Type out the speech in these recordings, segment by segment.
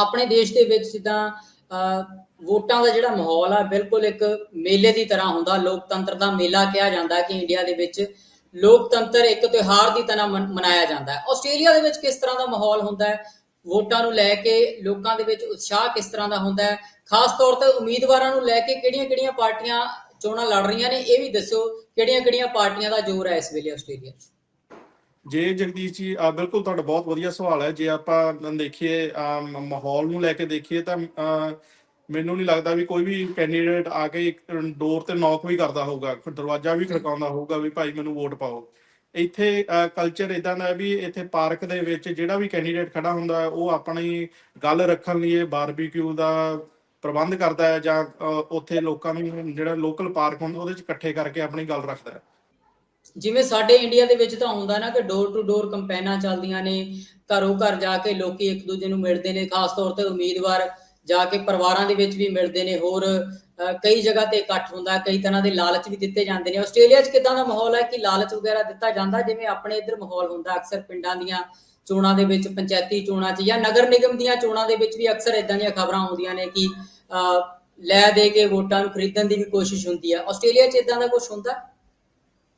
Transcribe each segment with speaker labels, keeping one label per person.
Speaker 1: ਆਪਣੇ ਦੇਸ਼ ਦੇ ਵਿੱਚ ਜਿੱਦਾਂ ਅਹ, ਵੋਟਾਂ ਦਾ ਜਿਹੜਾ ਮਾਹੌਲ ਆ ਬਿਲਕੁਲ ਇੱਕ ਮੇਲੇ ਦੀ ਤਰ੍ਹਾਂ ਹੁੰਦਾ। ਲੋਕਤੰਤਰ ਦਾ ਮੇਲਾ ਕਿਹਾ ਜਾਂਦਾ ਕਿ ਇੰਡੀਆ ਦੇ ਵਿੱਚ ਲੋਕਤੰਤਰ ਇੱਕ ਤਿਉਹਾਰ ਦੀ ਤਰ੍ਹਾਂ ਮਨ- ਮਨਾਇਆ ਜਾਂਦਾ ਹੈ। ਆਸਟ੍ਰੇਲੀਆ ਦੇ ਵਿੱਚ ਕਿਸ ਤਰ੍ਹਾਂ ਦਾ ਮਾਹੌਲ ਹੁੰਦਾ ਹੈ? ਵੋਟਾਂ ਨੂੰ ਲੈ ਕੇ ਲੋਕਾਂ ਦੇ ਵਿੱਚ ਉਤਸ਼ਾਹ ਕਿਸ ਤਰ੍ਹਾਂ ਦਾ ਹੁੰਦਾ ਹੈ? ਖਾਸ ਤੌਰ ਤੇ ਉਮੀਦਵਾਰਾਂ ਨੂੰ ਲੈ ਕੇ ਕਿਹੜੀਆਂ-ਕਿਹੜੀਆਂ ਪਾਰਟੀਆਂ ਚੋਣਾਂ ਲੜ ਰਹੀਆਂ ਨੇ ਇਹ ਵੀ ਦੱਸਿਓ ਕਿਹੜੀਆਂ-ਕਿਹੜੀਆਂ ਪਾਰਟੀਆਂ ਦਾ ਜ਼ੋਰ ਹੈ ਇਸ ਵੇਲੇ ਆਸਟ੍ਰੇਲੀਆ 'ਚ?
Speaker 2: ਜੇ ਜਗਦੀਸ਼ ਜੀ ਆ ਬਿਲਕੁਲ ਤੁਹਾਡਾ ਬਹੁਤ ਵਧੀਆ ਸਵਾਲ ਹੈ। ਜੇ ਆਪਾਂ ਦੇਖੀਏ ਮਾਹੌਲ ਨੂੰ ਲੈ ਕੇ ਦੇਖੀਏ ਤਾਂ ਮੈਨੂੰ ਨਹੀਂ ਲੱਗਦਾ ਵੀ ਕੋਈ ਵੀ ਕੈਂਡੀਡੇਟ ਆ ਕੇ ਇੱਕ ਡੋਰ ਤੇ ਨੌਕ ਵੀ ਕਰਦਾ ਹੋਊਗਾ, ਫਿਰ ਦਰਵਾਜ਼ਾ ਵੀ ਖੜਕਾਉਂਦਾ ਹੋਊਗਾ ਵੀ ਭਾਈ ਮੈਨੂੰ ਵੋਟ ਪਾਓ। ਇੱਥੇ ਕਲਚਰ ਇਦਾਂ ਦਾ ਵੀ ਇੱਥੇ ਪਾਰਕ ਦੇ ਵਿੱਚ ਜਿਹੜਾ ਵੀ ਕੈਂਡੀਡੇਟ ਖੜਾ ਹੁੰਦਾ ਉਹ ਆਪਣੀ ਗੱਲ ਰੱਖਣ ਲਈ ਬਾਰਬੀਕਿਊ ਦਾ ਪ੍ਰਬੰਧ ਕਰਦਾ ਹੈ ਜਾਂ ਉੱਥੇ ਲੋਕਾਂ ਨੂੰ ਜਿਹੜਾ ਲੋਕਲ ਪਾਰਕ ਹੁੰਦਾ, ਉਹਦੇ ਚ ਇਕੱਠੇ ਕਰਕੇ ਆਪਣੀ ਗੱਲ ਰੱਖਦਾ ਹੈ।
Speaker 1: ਜਿਵੇਂ ਸਾਡੇ ਇੰਡੀਆ ਦੇ ਵਿੱਚ ਤਾਂ ਹੁੰਦਾ ਨਾ ਕਿ ਡੋਰ ਟੂ ਡੋਰ ਕੰਪੇਨਾਂ ਚੱਲਦੀਆਂ ਨੇ, ਘਰੋਂ ਘਰ ਜਾ ਕੇ ਲੋਕੀ ਇੱਕ ਦੂਜੇ ਨੂੰ ਮਿਲਦੇ ਨੇ, ਖਾਸ ਤੌਰ ਤੇ ਉਮੀਦਵਾਰ ਜਾ ਕੇ ਪਰਿਵਾਰਾਂ ਦੇ ਵਿੱਚ ਵੀ ਮਿਲਦੇ ਨੇ, ਹੋਰ ਕਈ ਜਗ੍ਹਾ ਤੇ ਇਕੱਠ ਹੁੰਦਾ, ਕਈ ਤਰ੍ਹਾਂ ਦੇ ਲਾਲਚ ਵੀ ਦਿੱਤੇ ਜਾਂਦੇ ਨੇ। ਆਸਟ੍ਰੇਲੀਆ 'ਚ ਕਿਦਾਂ ਦਾ ਮਾਹੌਲ ਹੈ ਕਿ ਲਾਲਚ ਵਗੈਰਾ ਦਿੱਤਾ ਜਾਂਦਾ? ਜਿਵੇਂ ਆਪਣੇ ਇੱਧਰ ਮਾਹੌਲ ਹੁੰਦਾ, ਅਕਸਰ ਪਿੰਡਾਂ ਦੀਆਂ ਚੋਣਾਂ ਦੇ ਵਿੱਚ, ਪੰਚਾਇਤੀ ਚੋਣਾਂ 'ਚ ਜਾਂ ਨਗਰ ਨਿਗਮ ਦੀਆਂ ਚੋਣਾਂ ਦੇ ਵਿੱਚ ਵੀ ਅਕਸਰ ਇਦਾਂ ਦੀਆਂ ਖਬਰਾਂ ਆਉਂਦੀਆਂ ਨੇ ਕਿ ਲੈ ਦੇ ਕੇ ਵੋਟਾਂ ਨੂੰ ਖਰੀਦਣ ਦੀ ਵੀ ਕੋਸ਼ਿਸ਼ ਹੁੰਦੀ ਹੈ ਆਸਟ੍ਰੇਲੀਆ 'ਚ ਇਦਾਂ ਦਾ ਕੁਝ ਹੁੰਦਾ?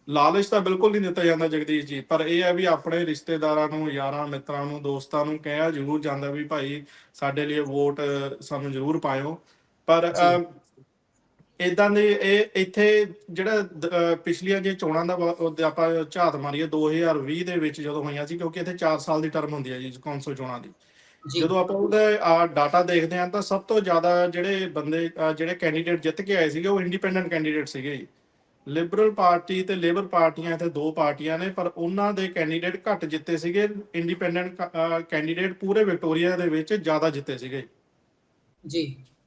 Speaker 2: ਲਾਲਚ ਤਾਂ ਬਿਲਕੁਲ ਨਹੀਂ ਦਿੱਤਾ ਜਾਂਦਾ ਜਗਦੀਸ਼ ਜੀ ਪਰ ਇਹ ਹੈ ਵੀ ਆਪਣੇ ਰਿਸ਼ਤੇਦਾਰਾਂ ਨੂੰ ਯਾਰਾਂ ਮਿੱਤਰਾਂ ਨੂੰ ਦੋਸਤਾਂ ਨੂੰ ਕਿਹਾ ਜ਼ਰੂਰ ਜਾਂਦਾ ਵੀ ਭਾਈ ਸਾਡੇ ਲਈ ਵੋਟ ਸਾਨੂੰ ਜ਼ਰੂਰ ਪਾਇਓ। ਪਰ ਇਦਾਂ ਦੇ ਇਹ ਇੱਥੇ ਜਿਹੜਾ ਪਿਛਲੀਆਂ ਜੇ ਚੋਣਾਂ ਦਾ ਆਪਾਂ ਝਾਤ ਮਾਰੀਏ 2020 ਦੇ ਵਿੱਚ ਜਦੋਂ ਹੋਈਆਂ ਸੀ ਕਿਉਂਕਿ ਇੱਥੇ 4 ਸਾਲ ਦੀ ਟਰਮ ਹੁੰਦੀ ਹੈ ਜੀ ਕੌਂਸਲ ਚੋਣਾਂ ਦੀ। ਜਦੋਂ ਆਪਾਂ ਉਹਦਾ ਡਾਟਾ ਦੇਖਦੇ ਹਾਂ ਤਾਂ ਸਭ ਤੋਂ ਜ਼ਿਆਦਾ ਜਿਹੜੇ ਬੰਦੇ ਜਿਹੜੇ ਕੈਂਡੀਡੇਟ ਜਿੱਤ ਕੇ ਆਏ ਸੀਗੇ ਉਹ ਇੰਡੀਪੈਂਡੈਂਟ ਕੈਂਡੀਡੇਟ ਸੀਗੇ ਜੀ। ਲਿਬਰਲ ਪਾਰਟੀ ਤੇ ਲੇਬਰ ਪਾਰਟੀਆਂ ਇੱਥੇ ਦੋ ਪਾਰਟੀਆਂ ਨੇ, ਪਰ ਉਹਨਾਂ ਦੇ ਕੈਂਡੀਡੇਟ ਘੱਟ ਜਿੱਤੇ ਸੀਗੇ। ਇੰਡੀਪੈਂਡੈਂਟ ਕੈਂਡੀਡੇਟ ਪੂਰੇ ਵਿਕਟੋਰੀਆ ਦੇ ਵਿੱਚ ਜ਼ਿਆਦਾ ਜਿੱਤੇ ਸੀਗੇ।
Speaker 1: ਜੀ।